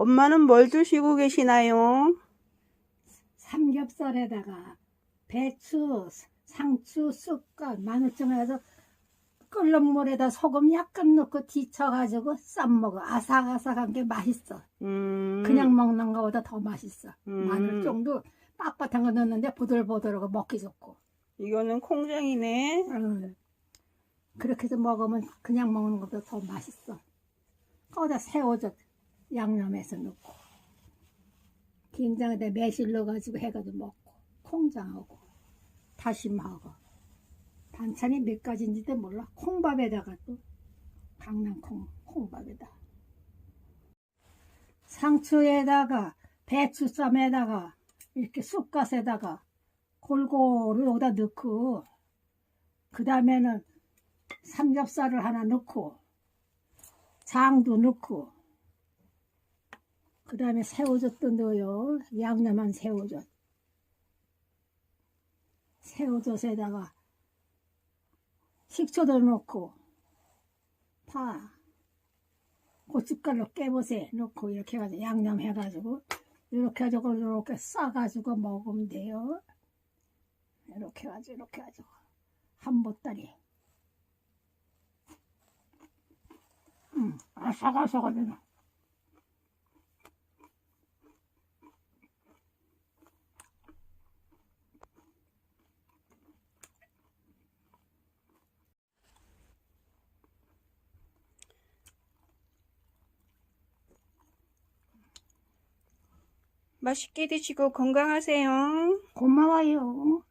엄마는 뭘 드시고 계시나요? 삼겹살에다가 배추, 상추, 쑥갓, 마늘좀 해서 끓는 물에다 소금 약간 넣고 뒤쳐가지고 쌈먹어. 아삭아삭한 게 맛있어. 음, 그냥 먹는 것보다 더 맛있어. 음. 마늘 정도 빳빳한 거 넣는데 부들부들하고 먹기 좋고. 이거는 콩장이네. 응. 그렇게 해서 먹으면 그냥 먹는 것보다 더 맛있어. 거기다 새우젓 양념해서 넣고 김장에다 매실 넣어가지고 해가지고 먹고 콩장하고 다심하고 반찬이 몇 가지인지도 몰라. 콩밥에다가 또 강낭콩 콩밥에다 상추에다가 배추쌈에다가 이렇게 쑥갓에다가 골고루 여기다 넣고 그 다음에는 삼겹살을 하나 넣고 장도 넣고 그 다음에 새우젓도 넣어요 양념한 새우젓 새우젓에다가. 식초도 넣고 파 고춧가루 깨보세. 넣고 이렇게 해가지고 양념해가지고 이렇게 해가지고 이렇게 싸가지고 먹으면 돼요. 이렇게 해가지고 이렇게 해가지고. 한 보따리. 음, 아삭아삭하네 맛있게 드시고 건강하세요. 고마워요